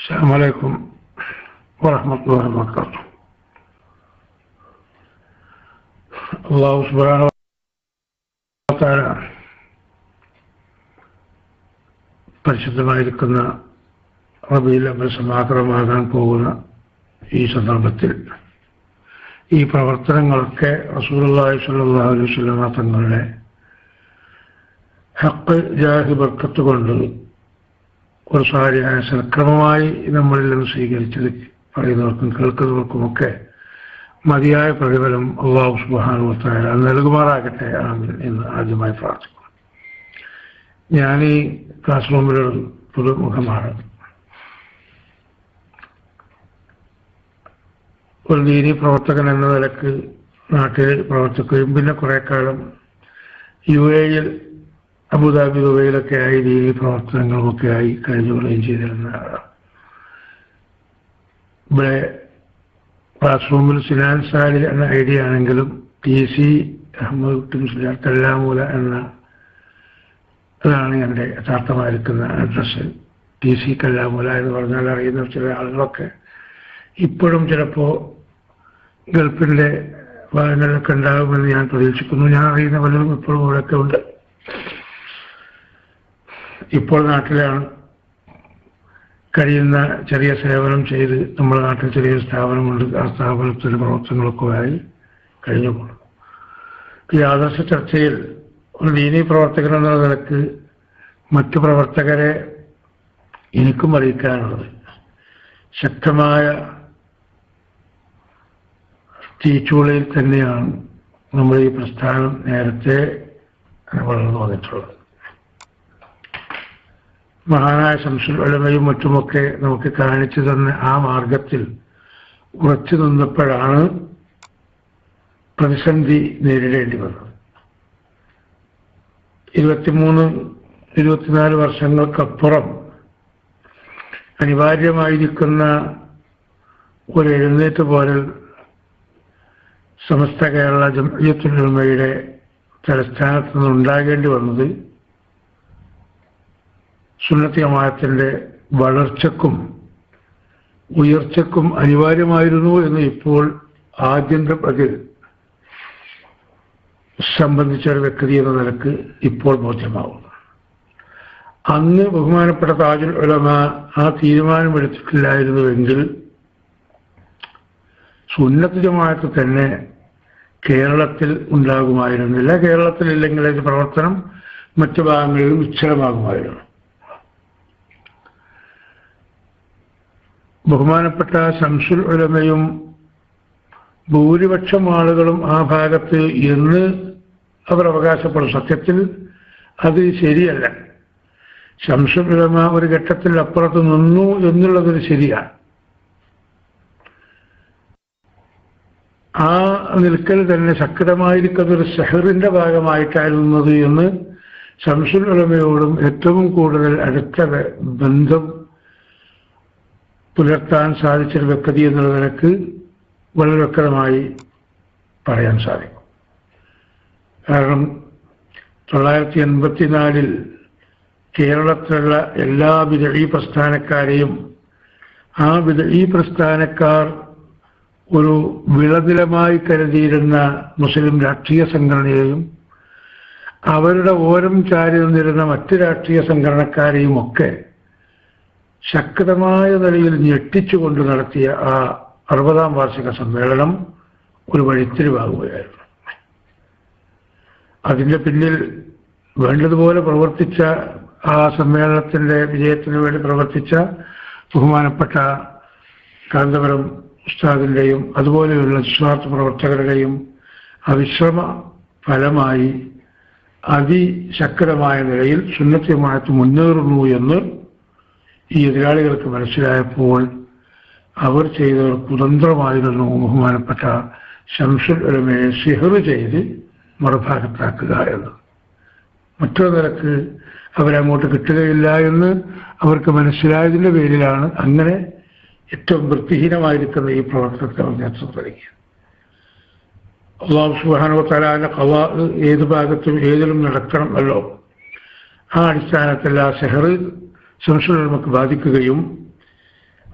السلام عليكم ورحمة الله وبركاته الله سبحانه وتعالى പരിശുദ്ധമായിരിക്കുന്ന റബിയിൽ അമൽ സമാഗ്രഹമാകാൻ പോകുന്ന ഈ സന്ദർഭത്തിൽ ഈ പ്രവർത്തനങ്ങളൊക്കെ റസൂലുള്ളാഹി സ്വല്ലല്ലാഹു അലൈഹി വസല്ലമ തങ്ങളുടെ ഹക്ക് ജാഹി ബർക്കത്ത് കൊണ്ട് ഒരു സാഹചര്യം സക്രമമായി നമ്മളിൽ നിന്ന് സ്വീകരിച്ചത് പറയുന്നവർക്കും കേൾക്കുന്നവർക്കുമൊക്കെ മതിയായ പ്രതിഫലം അള്ളാഹു സുബാനുവത്തായ നൽകുമാറാകട്ടെ. എന്ന് ആദ്യമായി പ്രാർത്ഥിക്കുന്നു. ഞാൻ ഈ ക്ലാസ് റൂമിലൊരു പുതുമുഖമാണ്. ഒരു ദീനി പ്രവർത്തകൻ എന്ന നിലയ്ക്ക് നാട്ടിൽ പ്രവർത്തിക്കുകയും പിന്നെ കുറെ കാലം യു എയിൽ അബുദാബി ദുബൈയിലൊക്കെ ആയി ദീനി പ്രവർത്തനങ്ങളുമൊക്കെ ആയി കഴിഞ്ഞുകൊള്ളുകയും ചെയ്തിരുന്ന ആളാണ് ഇവിടെ ക്ലാസ് റൂമിൽ സിനാൻ സാലി എന്ന ഐഡിയ ആണെങ്കിലും ടി സി അഹമ്മദ് കുട്ടി ടിംസ്ലാർ കല്ലാമൂല എന്ന അതാണ് എന്റെ യഥാർത്ഥമായിരിക്കുന്ന അഡ്രസ്സ് ടി സി കല്ലാമൂല എന്ന് പറഞ്ഞാൽ അറിയുന്ന ചില ആളുകളൊക്കെ ഇപ്പോഴും ചിലപ്പോൾ ഗൾഫിന്റെ വാഹനങ്ങളൊക്കെ ഉണ്ടാകുമെന്ന് ഞാൻ പ്രതീക്ഷിക്കുന്നു. ഞാൻ അറിയുന്ന പലരും ഇപ്പോഴും ഇവിടെയൊക്കെ ഉണ്ട്. ഇപ്പോൾ നാട്ടിലാണ് കഴിയുന്ന ചെറിയ സേവനം ചെയ്ത് നമ്മുടെ നാട്ടിൽ ചെറിയൊരു സ്ഥാപനമുണ്ട്. ആ ആയി കഴിഞ്ഞുകൊണ്ടു ഈ ആദർശ ചർച്ചയിൽ ഒരു ലീനി പ്രവർത്തകൻ എന്ന നിലയ്ക്ക് മറ്റു പ്രവർത്തകരെ എനിക്കും അറിയിക്കാനുള്ളത്. ശക്തമായ തീച്ചുളിയിൽ തന്നെയാണ് നമ്മൾ ഈ പ്രസ്ഥാനം നേരത്തെ വളർന്നു വന്നിട്ടുള്ളത് മഹാനായ ശംസുലമയും മറ്റുമൊക്കെ നമുക്ക് കാണിച്ചു തന്ന ആ മാർഗത്തിൽ ഉറച്ചു നിന്നപ്പോഴാണ് പ്രതിസന്ധി നേരിടേണ്ടി വന്നത്. ഇരുപത്തിമൂന്ന് ഇരുപത്തിനാല് വർഷങ്ങൾക്കപ്പുറം അനിവാര്യമായിരിക്കുന്ന ഒരു എഴുന്നേറ്റ് പോലെ സമസ്ത കേരള ജമയത്തുലമയുടെ തലസ്ഥാനത്ത് നിന്ന് ഉണ്ടാകേണ്ടി വന്നത് സുന്നത്തി ജമാഅത്തിന്റെ വളർച്ചക്കും ഉയർച്ചക്കും അനിവാര്യമായിരുന്നു എന്ന് ഇപ്പോൾ ആദ്യന്തപതിൽ സംബന്ധിച്ച ഒരു വ്യക്തി എന്ന നിലയ്ക്ക് ഇപ്പോൾ ബോധ്യമാവുന്നു. അന്ന് ബഹുമാനപ്പെട്ട താജുൽ ഉലമ ആ തീരുമാനമെടുത്തിട്ടില്ലായിരുന്നുവെങ്കിൽ സുന്നത്ത് ജമാഅത്ത് തന്നെ കേരളത്തിൽ ഉണ്ടാകുമായിരുന്നില്ല കേരളത്തിലില്ലെങ്കിൽ അതിന്റെ പ്രവർത്തനം മറ്റു ഭാഗങ്ങളിലും വിച്ഛലമാകുമായിരുന്നു ബഹുമാനപ്പെട്ട ശംസുൽ ഉലമയും ഭൂരിപക്ഷം ആളുകളും ആ ഭാഗത്ത് എന്ന് അവർ അവകാശപ്പെടും. സത്യത്തിൽ അത് ശരിയല്ല. ശംസുൽ ഉലമ ഒരു ഘട്ടത്തിൽ അപ്പുറത്ത് നിന്നു എന്നുള്ളതൊരു ശരിയാണ്. ആ നിൽക്കൽ തന്നെ ശക്തമായിരിക്കുന്ന ഒരു സെഹറിന്റെ ഭാഗമായിട്ടായിരുന്നത് എന്ന് ശംസുൽ ഉലമയോടും ഏറ്റവും കൂടുതൽ അടുത്ത ബന്ധം പുലർത്താൻ സാധിച്ചൊരു വ്യക്തി എന്നുള്ള നിലയ്ക്ക് വളരെ വ്യക്തമായി പറയാൻ സാധിക്കും. കാരണം തൊള്ളായിരത്തി എൺപത്തിനാലിൽ കേരളത്തിലുള്ള എല്ലാ വിദഴി പ്രസ്ഥാനക്കാരെയും ആ വിദഴി പ്രസ്ഥാനക്കാർ ഒരു വിളനിലമായി കരുതിയിരുന്ന മുസ്ലിം രാഷ്ട്രീയ സംഘടനയെയും അവരുടെ ഓരം ചാരി നിന്നിരുന്ന മറ്റ് രാഷ്ട്രീയ സംഘടനക്കാരെയും ഒക്കെ ശക്തമായ നിലയിൽ ഞെട്ടിച്ചുകൊണ്ട് നടത്തിയ ആ അറുപതാം വാർഷിക സമ്മേളനം ഒരു വഴിത്തിരിവാകുകയായിരുന്നു. അതിന്റെ പിന്നിൽ വേണ്ടതുപോലെ പ്രവർത്തിച്ച ആ സമ്മേളനത്തിന്റെ വിജയത്തിന് വേണ്ടി പ്രവർത്തിച്ച ബഹുമാനപ്പെട്ട കാന്തപുരം ഉസ്താദിന്റെയും അതുപോലെയുള്ള നിസ്വാർത്ഥ പ്രവർത്തകരുടെയും അവിശ്രമ ഫലമായി അതിശക്തമായ നിലയിൽ സുന്നത്യമായിട്ട് മുന്നേറുന്നു എന്ന് ഈ എതിരാളികൾക്ക് മനസ്സിലായപ്പോൾ അവർ ചെയ്ത ഒരു കുതന്ത്രമായിരുന്നു ബഹുമാനപ്പെട്ട ശംസുൽ ഉലമയെ സിഹർ ചെയ്ത് മറുഭാഗത്താക്കുക എന്ന് മറ്റൊരു നിലയ്ക്ക് അവരങ്ങോട്ട് കിട്ടുകയില്ല എന്ന് അവർക്ക് മനസ്സിലായതിന്റെ പേരിലാണ് അങ്ങനെ ഏറ്റവും വൃത്തിഹീനമായിരിക്കുന്ന ഈ പ്രവർത്തനത്തെ അവർ നേതൃത്വം സംസാരിക്കുക അള്ളാഹു സുബാനോ തലാന കവ ഏത് ഭാഗത്തും ഏതിലും നടക്കണമല്ലോ ആ അടിസ്ഥാനത്തിൽ ആ സെഹർ ശംസുൽ ഉലമക്ക് ബാധിക്കുകയും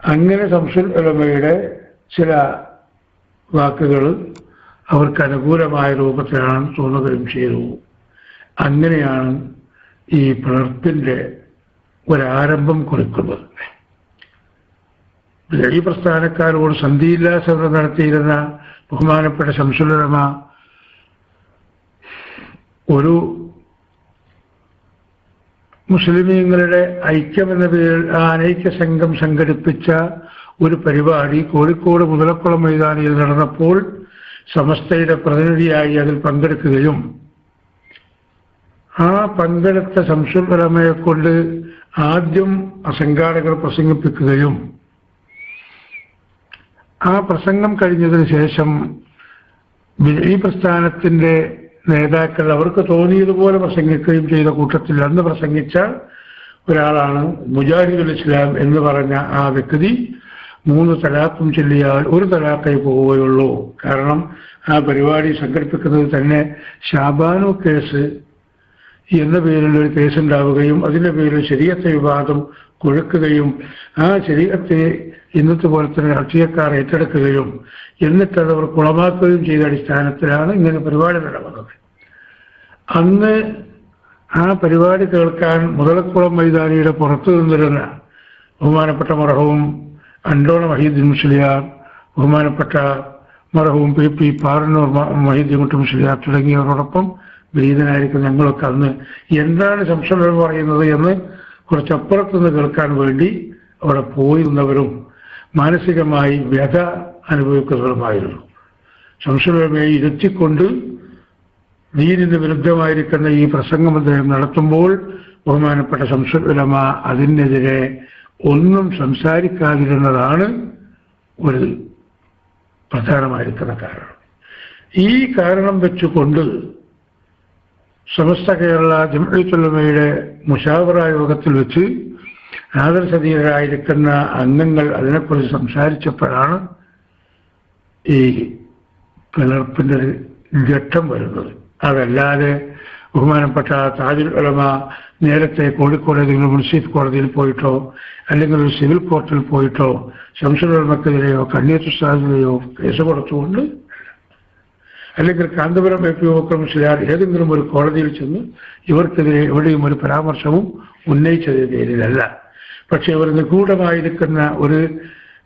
അങ്ങനെ സംശയമയുടെ ചില വാക്കുകൾ അവർക്ക് അനുകൂലമായ രൂപത്തിലാണ് തോന്നുകയും ചെയ്തു. അങ്ങനെയാണ് ഈ പിളർപ്പിന്റെ ഒരാരംഭം കുറിക്കുന്നത്. ഈ പ്രസ്ഥാനക്കാരോട് സന്ധിയില്ലാ സഭ നടത്തിയിരുന്ന ബഹുമാനപ്പെട്ട ശംസുലമ ഒരു മുസ്ലിമീങ്ങളുടെ ഐക്യമെന്ന പേരിൽ ആ അനൈക്യ സംഘം സംഘടിപ്പിച്ച ഒരു പരിപാടി കോഴിക്കോട് മുതലക്കുളം മൈതാനിയിൽ നടന്നപ്പോൾ സമസ്തയുടെ പ്രതിനിധിയായി അതിൽ പങ്കെടുക്കുകയും ആ പങ്കെടുത്ത സംശുദ്ധരമയെ കൊണ്ട് ആദ്യം സംഘാടകർ പ്രസംഗിപ്പിക്കുകയും ആ പ്രസംഗം കഴിഞ്ഞതിന് ശേഷം ഈ പ്രസ്ഥാനത്തിന്റെ നേതാക്കൾ അവർക്ക് തോന്നിയതുപോലെ പ്രസംഗിക്കുകയും ചെയ്ത കൂട്ടത്തിൽ അന്ന് പ്രസംഗിച്ച ഒരാളാണ് മുജാഹിദുൽ ഇസ്ലാം എന്ന് പറഞ്ഞ ആ വ്യക്തി. മൂന്ന് തലാഖും ചൊല്ലിയാൽ ഒരു തലാഖേ പോവുകയുള്ളൂ. കാരണം ആ പരിപാടി സംഘടിപ്പിക്കുന്നത് തന്നെ ഷാബാനു കേസ് എന്ന പേരിൽ ഒരു കേസ് ഉണ്ടാവുകയും അതിന്റെ പേരിൽ ശരീരത്തെ വിവാദം കൊഴുക്കുകയും ആ ശരീരത്തെ ഇന്നത്തെ പോലെ തന്നെ രാഷ്ട്രീയക്കാർ ഏറ്റെടുക്കുകയും എന്നിട്ടത് അവർ കുളമാക്കുകയും ചെയ്ത അടിസ്ഥാനത്തിലാണ് ഇങ്ങനെ പരിപാടി നടക്കുന്നത് അന്ന് ആ പരിപാടി കേൾക്കാൻ മുതലക്കുളം മൈതാനിയുടെ പുറത്തു നിന്നിരുന്ന ബഹുമാനപ്പെട്ട മറഹവും അണ്ടോണ മഹീദ്ദീൻ മുസ്ലിയാർ ബഹുമാനപ്പെട്ട മറഹവും പി പി പാറന്നൂർ മഹീദ്ദീൻ കുട്ടി മുസ്ലിയാർ തുടങ്ങിയവരോടൊപ്പം വിരീതനായിരിക്കും ഞങ്ങളൊക്കെ അന്ന് എന്താണ് സംശയം പറയുന്നത് എന്ന് കുറച്ചപ്പുറത്തുനിന്ന് കേൾക്കാൻ വേണ്ടി അവിടെ പോയി നിന്നവരും മാനസികമായി വ്യഥ അനുഭവിക്കുന്നവരുമായിരുന്നു. സംശയമേ ഇരുത്തിക്കൊണ്ട് ദീനിന് വിരുദ്ധമായിരിക്കുന്ന ഈ പ്രസംഗം അദ്ദേഹം നടത്തുമ്പോൾ ബഹുമാനപ്പെട്ട സംശയമ അതിനെതിരെ ഒന്നും സംസാരിക്കാതിരുന്നതാണ് ഒരു പ്രധാനമായിരിക്കുന്ന കാരണം. ഈ കാരണം വെച്ചുകൊണ്ട് സമസ്ത കേരള ജമ്മയുടെ മുഷാവറ യോഗത്തിൽ വെച്ച് ആദർശധീയരായിരിക്കുന്ന അംഗങ്ങൾ അതിനെക്കുറിച്ച് സംസാരിച്ചപ്പോഴാണ് ഈ പിളർപ്പിന്റെ ഘട്ടം വരുന്നത്. അതല്ലാതെ ബഹുമാനപ്പെട്ട താജുൽ ഉലമ നേരത്തെ കോഴിക്കോട് ഏതെങ്കിലും മുൻസിഫ് കോടതിയിൽ പോയിട്ടോ അല്ലെങ്കിൽ ഒരു സിവിൽ കോർട്ടിൽ പോയിട്ടോ ശംസുൽ ഉലമക്കെതിരെയോ സാധ്യതയോ കേസ് കൊടുത്തുകൊണ്ട് അല്ലെങ്കിൽ കാന്തപുരം എ പി ഓക്രമിച്ചാൽ ഏതെങ്കിലും ഒരു കോടതിയിൽ ചെന്ന് ഇവർക്കെതിരെ എവിടെയും ഒരു പരാമർശവും ഉന്നയിച്ചതിന് പേരിലല്ല. പക്ഷെ അവർ നിഗൂഢമായിരിക്കുന്ന ഒരു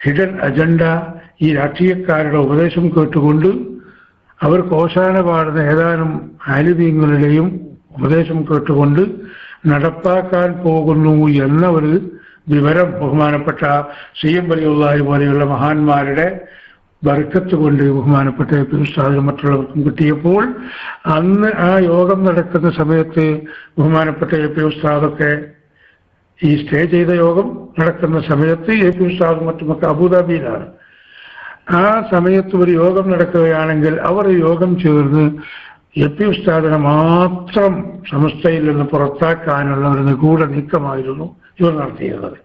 ഹിഡൻ അജണ്ട ഈ രാഷ്ട്രീയക്കാരുടെ ഉപദേശം കേട്ടുകൊണ്ട് അവർ കോശാന പാടുന്ന ഏതാനും ആലിമീങ്ങളുടെയും ഉപദേശം കേട്ടുകൊണ്ട് നടപ്പാക്കാൻ പോകുന്നു എന്ന ഒരു വിവരം ബഹുമാനപ്പെട്ട സി എം വലിയുള്ള പോലെയുള്ള മഹാന്മാരുടെ ബർക്കത്ത് കൊണ്ട് ബഹുമാനപ്പെട്ട പി ഉസ്താദ് മറ്റുള്ളവർക്കും കിട്ടിയപ്പോൾ അന്ന് ആ യോഗം നടക്കുന്ന സമയത്ത് ബഹുമാനപ്പെട്ട എ പി ഉസ്താദൊക്കെ ഈ സ്റ്റേ ചെയ്ത യോഗം നടക്കുന്ന സമയത്ത് എ പി ഉസ്താദും മറ്റുമൊക്കെ അബുദാബിയിലാണ്. ആ സമയത്ത് ഒരു യോഗം നടക്കുകയാണെങ്കിൽ അവർ യോഗം ചേർന്ന് എ പി ഉസ്താദിനെ മാത്രം സമസ്തയിൽ നിന്ന് പുറത്താക്കാനുള്ള ഒരു നിഗൂഢ നീക്കമായിരുന്നു. ഇവർ നടത്തിയിരുന്നത്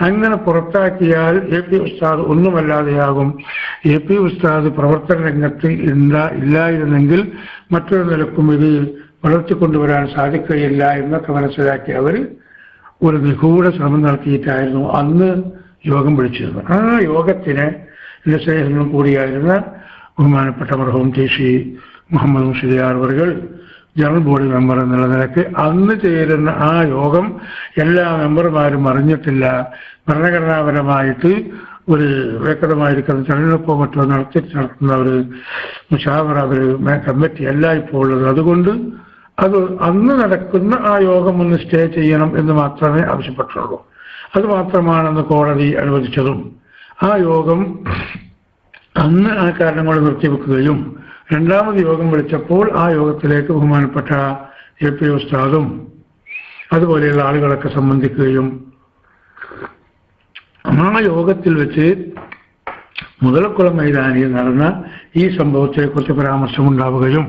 അങ്ങനെ പുറത്താക്കിയാൽ എ പി ഉസ്താദ് ഒന്നുമല്ലാതെയാകും. എ പി ഉസ്താദ് പ്രവർത്തന രംഗത്ത് ഇല്ല ഇല്ലായിരുന്നെങ്കിൽ മറ്റൊരു നിലക്കും ഇത് വളർത്തിക്കൊണ്ടുവരാൻ സാധിക്കുകയില്ല എന്നൊക്കെ മനസ്സിലാക്കി അവർ ഒരു നിഗൂഢ ശ്രമം നടത്തിയിട്ടായിരുന്നു അന്ന് യോഗം വിളിച്ചിരുന്നത്. ആ യോഗത്തിന് സ്നേഹങ്ങളും കൂടിയായിരുന്ന ബഹുമാനപ്പെട്ട മർഹവും ടി. സി. മുഹമ്മദ് മുഷിദിയാർ അവർകൾ ജനറൽ ബോഡി മെമ്പർ എന്നുള്ള നിലയ്ക്ക് അന്ന് ചേരുന്ന ആ യോഗം എല്ലാ മെമ്പർമാരും അറിഞ്ഞിട്ടില്ല. ഭരണഘടനാപരമായിട്ട് ഒരു വ്യക്തമായിരിക്കുന്ന തെരഞ്ഞെടുപ്പോ മറ്റോ നടത്തി നടത്തുന്ന ഒരു മുഷാവറ ഒരു കമ്മിറ്റി അല്ല ഇപ്പോൾ ഉള്ളത്. അതുകൊണ്ട് അത് അന്ന് നടക്കുന്ന ആ യോഗം ഒന്ന് സ്റ്റേ ചെയ്യണം എന്ന് മാത്രമേ ആവശ്യപ്പെട്ടുള്ളൂ. അത് മാത്രമാണെന്ന് കോടതി അനുവദിച്ചതും ആ യോഗം അന്ന് ആ കാരണങ്ങൾ നിർത്തിവെക്കുകയും രണ്ടാമത് യോഗം വിളിച്ചപ്പോൾ ആ യോഗത്തിലേക്ക് ബഹുമാനപ്പെട്ട എ പി ഉസ്താദും അതുപോലെയുള്ള ആളുകളൊക്കെ സംബന്ധിക്കുകയും ആ യോഗത്തിൽ വെച്ച് മുതലക്കുളം മൈതാനിയിൽ നടന്ന ഈ സംഭവത്തെക്കുറിച്ച് പരാമർശമുണ്ടാവുകയും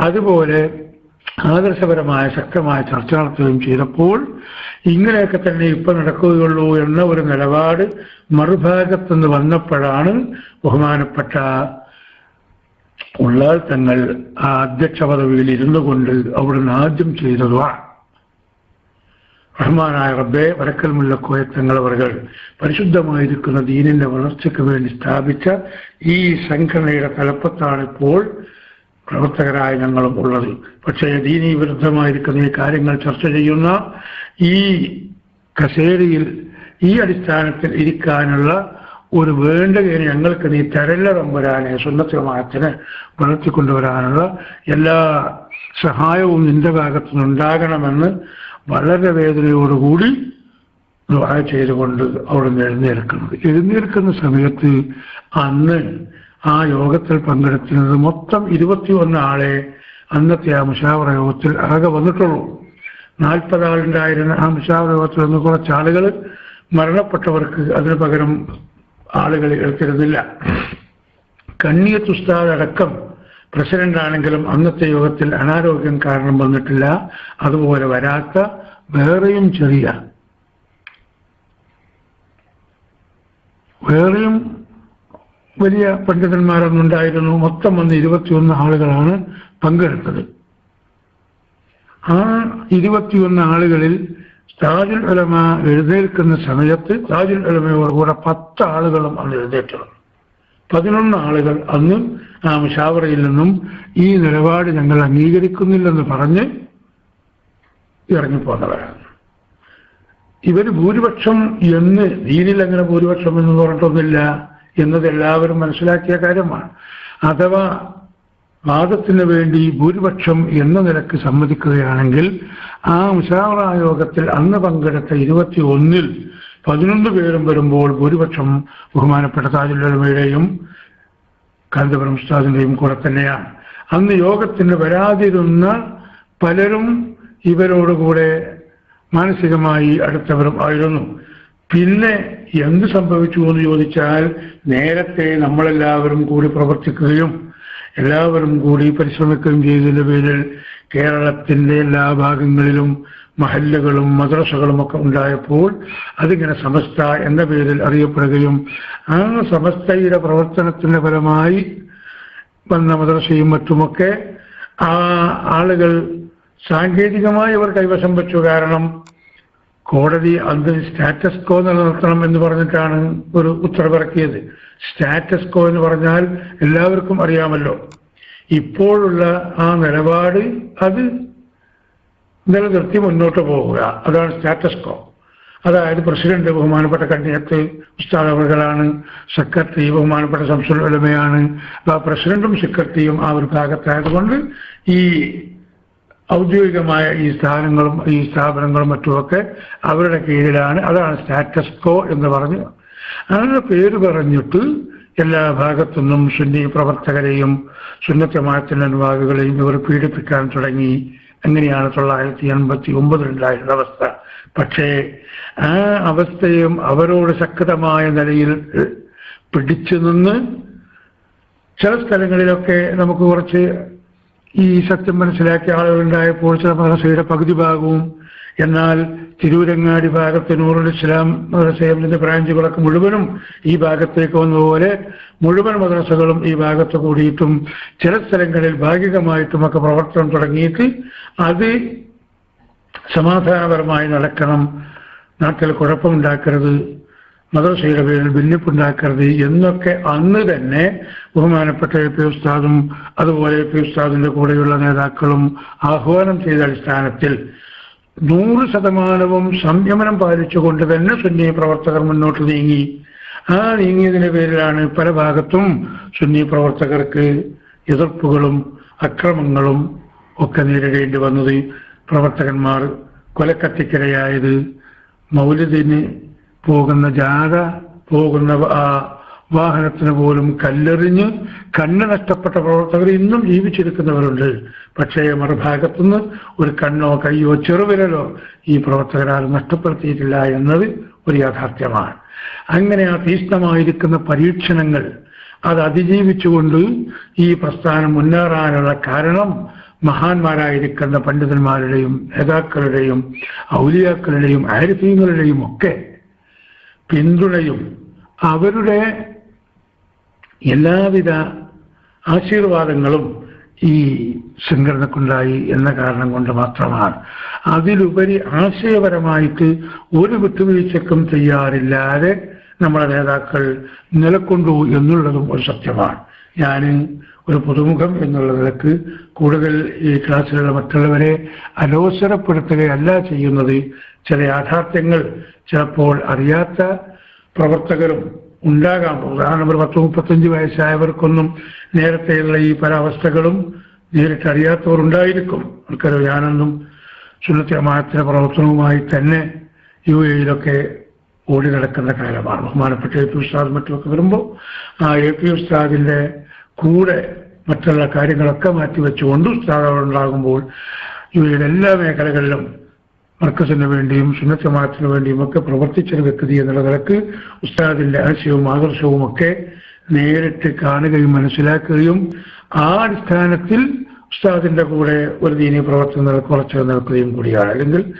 അതുപോലെ ആദർശപരമായ ശക്തമായ ചർച്ച നടത്തുകയും ചെയ്തപ്പോൾ ഇങ്ങനെയൊക്കെ തന്നെ ഇപ്പൊ നടക്കുകയുള്ളൂ എന്ന ഒരു നിലപാട് മറുഭാഗത്തുനിന്ന് വന്നപ്പോഴാണ് ബഹുമാനപ്പെട്ട ഉള്ളാൽ തങ്ങൾ ആ അധ്യക്ഷ പദവിയിൽ ഇരുന്നു കൊണ്ട് അവിടുന്ന് ആദ്യം ചെയ്തതുവാ റഹ്മാനായ റബ്ബെ വരക്കൽ മുല്ലക്കോയ തങ്ങളവറുകൾ പരിശുദ്ധമായിരിക്കുന്ന ദീനിന്റെ വളർച്ചയ്ക്ക് വേണ്ടി സ്ഥാപിച്ച ഈ സംഘടനയുടെ തലപ്പത്താണ് ഇപ്പോൾ പ്രവർത്തകരായ ഞങ്ങളും ഉള്ളത്. പക്ഷേ ദീനീ വിരുദ്ധമായിരിക്കുന്ന ഈ കാര്യങ്ങൾ ചർച്ച ചെയ്യുന്ന ഈ കസേരയിൽ ഈ അടിസ്ഥാനത്തിൽ ഇരിക്കാനുള്ള ഒരു വേണ്ടതിന് ഞങ്ങൾക്ക് നീ തരല്ല തമ്പുരാനെ സുന്നത്തമായത്തിന് വളർത്തിക്കൊണ്ടുവരാനുള്ള എല്ലാ സഹായവും നിന്റെ ഭാഗത്തു നിന്നുണ്ടാകണമെന്ന് വളരെ വേദനയോടുകൂടി ദുആ ചെയ്തുകൊണ്ട് അവിടുന്ന് എഴുന്നേൽക്കുന്നത്. എഴുന്നേൽക്കുന്ന സമയത്ത് അന്ന് ആ യോഗത്തിൽ പങ്കെടുത്തിരുന്നത് മൊത്തം ഇരുപത്തിയൊന്ന് ആളെ അന്നത്തെ ആ മുഷാവറ യോഗത്തിൽ ആകെ വന്നിട്ടുള്ളൂ. നാൽപ്പത് ആളുണ്ടായിരുന്ന ആ മുഷാവറ യോഗത്തിൽ നിന്ന് കുറച്ച് ആളുകൾ മരണപ്പെട്ടവർക്ക് അതിനു പകരം ആളുകൾ കേൾക്കരുതില്ല കണ്ണിയത്ത് ഉസ്താദ് അടക്കം പ്രസിഡന്റാണെങ്കിലും അന്നത്തെ യോഗത്തിൽ അനാരോഗ്യം കാരണം വന്നിട്ടില്ല. അതുപോലെ വരാത്ത വേറെയും ചെറിയ വേറെയും വലിയ പണ്ഡിതന്മാരൊന്നുണ്ടായിരുന്നു മൊത്തം വന്ന് ഇരുപത്തിയൊന്ന് ആളുകളാണ് പങ്കെടുത്തത്. ആ ഇരുപത്തിയൊന്ന് ആളുകളിൽ താജുൽ ഉലമ എഴുന്നേൽക്കുന്ന സമയത്ത് താജുൽ ഉലമയോട് കൂടെ പത്ത് ആളുകളും അന്ന് എഴുന്നേറ്റുള്ളത് പതിനൊന്ന് ആളുകൾ അന്ന് ആ മുഷാവറയിൽ നിന്നും ഈ നിലപാട് ഞങ്ങൾ അംഗീകരിക്കുന്നില്ലെന്ന് പറഞ്ഞ് ഇറങ്ങിപ്പോന്നവരാണ്. ഇവർ ഭൂരിപക്ഷം എന്ന് ദീനിൽ അങ്ങനെ ഭൂരിപക്ഷം എന്ന് പറഞ്ഞിട്ടൊന്നുമില്ല എന്നത് എല്ലാവരും മനസ്സിലാക്കിയ കാര്യമാണ്. അഥവാ വാദത്തിന് വേണ്ടി ഭൂരിപക്ഷം എന്ന നിലയ്ക്ക് സമ്മതിക്കുകയാണെങ്കിൽ ആ മുഷാവറ യോഗത്തിൽ അന്ന് പങ്കെടുത്ത ഇരുപത്തി ഒന്നിൽ പതിനൊന്ന് പേരും വരുമ്പോൾ ഭൂരിപക്ഷം ബഹുമാനപ്പെട്ട താജുലമയുടെയും കാന്തപുരം ഉസ്താദിന്റെയും കൂടെ തന്നെയാണ്. അന്ന് യോഗത്തിന് വരാതിരുന്ന പലരും ഇവരോടുകൂടെ മാനസികമായി അടുത്തവരും ആയിരുന്നു. പിന്നെ എന്ത് സംഭവിച്ചു എന്ന് ചോദിച്ചാൽ നേരത്തെ നമ്മളെല്ലാവരും കൂടി പ്രവർത്തിക്കുകയും എല്ലാവരും കൂടി പരിശ്രമിക്കുകയും ചെയ്തതിന്റെ പേരിൽ കേരളത്തിന്റെ എല്ലാ ഭാഗങ്ങളിലും മഹല്ലുകളും മദ്രസകളും ഒക്കെ ഉണ്ടായപ്പോൾ അതിങ്ങനെ സമസ്ത എന്ന പേരിൽ അറിയപ്പെടുകയും ആ സമസ്തയുടെ പ്രവർത്തനത്തിന്റെ ഫലമായി വന്ന മദ്രസയും മറ്റുമൊക്കെ ആ ആളുകൾ സാങ്കേതികമായി അവർ കൈവശം വെച്ചു. കാരണം കോടതി അന്ന് സ്റ്റാറ്റസ് കോ നിലനിർത്തണം എന്ന് പറഞ്ഞിട്ടാണ് ഒരു ഉത്തരവിറക്കിയത്. സ്റ്റാറ്റസ് കോ എന്ന് പറഞ്ഞാൽ എല്ലാവർക്കും അറിയാമല്ലോ. ഇപ്പോഴുള്ള ആ നിലപാട് അത് നിലനിർത്തി മുന്നോട്ട് പോവുക അതാണ് സ്റ്റാറ്റസ് കോ അതായത് പ്രസിഡന്റ് ബഹുമാനപ്പെട്ട കണ്ണിയത്ത് ഉസ്താദ് സെക്രട്ടറി ബഹുമാനപ്പെട്ട സംസുൽ ഉലമയാണ് പ്രസിഡന്റും സെക്രട്ടറിയും ആ ഒരു ഭാഗത്തായതുകൊണ്ട് ഈ ഔദ്യോഗികമായ ഈ സ്ഥാനങ്ങളും ഈ സ്ഥാപനങ്ങളും മറ്റുമൊക്കെ അവരുടെ കീഴിലാണ്. അതാണ് സ്റ്റാറ്റസ് കോ എന്ന് പറഞ്ഞ് അങ്ങനെ പേര് പറഞ്ഞിട്ട് എല്ലാ ഭാഗത്തുനിന്നും സുന്നി പ്രവർത്തകരെയും സുന്നത്തമായത്തിന്റെ അനുഭാഗികളെയും ഇവർ പീഡിപ്പിക്കാൻ തുടങ്ങി. അങ്ങനെയാണ് തൊള്ളായിരത്തി എൺപത്തി ഒമ്പതിലുണ്ടായിരുന്ന അവസ്ഥ. പക്ഷേ ആ അവസ്ഥയും അവരോട് ശക്തമായ നിലയിൽ പിടിച്ചു നിന്ന് ചില സ്ഥലങ്ങളിലൊക്കെ നമുക്ക് കുറച്ച് ഈ സത്യം മനസ്സിലാക്കിയ ആളുകളുണ്ടായപ്പോൾ ചില മദ്രസയുടെ പകുതി ഭാഗവും എന്നാൽ തിരൂരങ്ങാടി ഭാഗത്ത് നൂറുൽ ഇസ്ലാം മദ്രസേബിന്റെ ബ്രാഞ്ചുകളൊക്കെ മുഴുവനും ഈ ഭാഗത്തേക്ക് വന്നതുപോലെ മുഴുവൻ മദ്രസകളും ഈ ഭാഗത്ത് കൂടിയിട്ടും ചില സ്ഥലങ്ങളിൽ ഭാഗികമായിട്ടുമൊക്കെ പ്രവർത്തനം തുടങ്ങിയിട്ട് അത് സമാധാനപരമായി നടക്കണം. നാട്ടിൽ കുഴപ്പമുണ്ടാക്കരുത്. മദ്രസയുടെ പേരിൽ ഭിന്നിപ്പുണ്ടാക്കരുത് എന്നൊക്കെ അന്ന് തന്നെ ബഹുമാനപ്പെട്ട എ പി ഉസ്താദും അതുപോലെ എ പി ഉസ്താദിന്റെ കൂടെയുള്ള നേതാക്കളും ആഹ്വാനം ചെയ്ത അടിസ്ഥാനത്തിൽ നൂറ് ശതമാനവും സംയമനം പാലിച്ചുകൊണ്ട് തന്നെ സുന്നി പ്രവർത്തകർ മുന്നോട്ട് നീങ്ങി. ആ നീങ്ങിയതിന്റെ പേരിലാണ് പല ഭാഗത്തും സുന്നി പ്രവർത്തകർക്ക് എതിർപ്പുകളും അക്രമങ്ങളും ഒക്കെ നേരിടേണ്ടി വന്നത്. പ്രവർത്തകന്മാർ കൊലക്കത്തിക്കിരയായത് മൗലിദിന് പോകുന്ന ജാഥ പോകുന്ന ആ വാഹനത്തിന് പോലും കല്ലെറിഞ്ഞ് കണ്ണ് നഷ്ടപ്പെട്ട പ്രവർത്തകർ ഇന്നും ജീവിച്ചിരിക്കുന്നവരുണ്ട്. പക്ഷേ മറുഭാഗത്തുനിന്ന് ഒരു കണ്ണോ കയ്യോ ചെറുവിരലോ ഈ പ്രവർത്തകരാൽ നഷ്ടപ്പെടുത്തിയിട്ടില്ല എന്നത് ഒരു യാഥാർത്ഥ്യമാണ്. അങ്ങനെ ആ തീഷ്ണമായിരിക്കുന്ന പരീക്ഷണങ്ങൾ അത് അതിജീവിച്ചുകൊണ്ട് ഈ പ്രസ്ഥാനം മുന്നേറാനുള്ള കാരണം മഹാന്മാരായിരിക്കുന്ന പണ്ഡിതന്മാരുടെയും നേതാക്കളുടെയും ഔലിയാക്കളുടെയും ആരിഫീങ്ങളുടെയും ഒക്കെ പിന്തുണയും അവരുടെ എല്ലാവിധ ആശീർവാദങ്ങളും ഈ സംഘടനക്കുണ്ടായി എന്ന കാരണം കൊണ്ട് മാത്രമാണ്. അതിലുപരി ആശയപരമായിട്ട് ഒരു വിട്ടുവീഴ്ചക്കും തയ്യാറില്ലാതെ നമ്മുടെ നേതാക്കൾ നിലക്കൊണ്ടു എന്നുള്ളതും ഒരു സത്യമാണ്. ഞാൻ ഒരു പുതുമുഖം എന്നുള്ള നിലയ്ക്ക് കൂടുതൽ ഈ ക്ലാസ്സിലുള്ള മറ്റുള്ളവരെ അലോസരപ്പെടുത്തുകയല്ല ചെയ്യുന്നത്. ചില യാഥാർത്ഥ്യങ്ങൾ ചിലപ്പോൾ അറിയാത്ത പ്രവർത്തകരും ഉണ്ടാകാം. ഉദാഹരണം ഒരു പത്ത് മുപ്പത്തഞ്ച് വയസ്സായവർക്കൊന്നും നേരത്തെയുള്ള ഈ പല അവസ്ഥകളും നേരിട്ട് അറിയാത്തവർ ഉണ്ടായിരിക്കും. ആൾക്കാരോ ഞാനൊന്നും സുന്നത്യമാനത്തിന്റെ പ്രവർത്തനവുമായി തന്നെ യു എയിലൊക്കെ ഓടി നടക്കുന്ന കാലമാണ്. ബഹുമാനപ്പെട്ട എ പി ഉസ്താദ് മറ്റുമൊക്കെ വരുമ്പോൾ ആ എ പി ഉസ്താദിന്റെ കൂടെ മറ്റുള്ള കാര്യങ്ങളൊക്കെ മാറ്റിവെച്ചുകൊണ്ട് ഉസ്താദ് അവിടെ ഉണ്ടാകുമ്പോൾ ഇവയുടെ എല്ലാ മേഖലകളിലും മർക്കസിന് വേണ്ടിയും സുന്നത്തമാനത്തിന് വേണ്ടിയും ഒക്കെ പ്രവർത്തിച്ചൊരു വ്യക്തി എന്നുള്ള നിലയ്ക്ക് ഉസ്താദിന്റെ ആശയവും ആദർശവും ഒക്കെ നേരിട്ട് കാണുകയും മനസ്സിലാക്കുകയും ആ അടിസ്ഥാനത്തിൽ ഉസ്താദിന്റെ കൂടെ ഒരു ദീനീയ പ്രവർത്തനം കുറച്ച് നിൽക്കുകയും കൂടിയാണ്. അല്ലെങ്കിൽ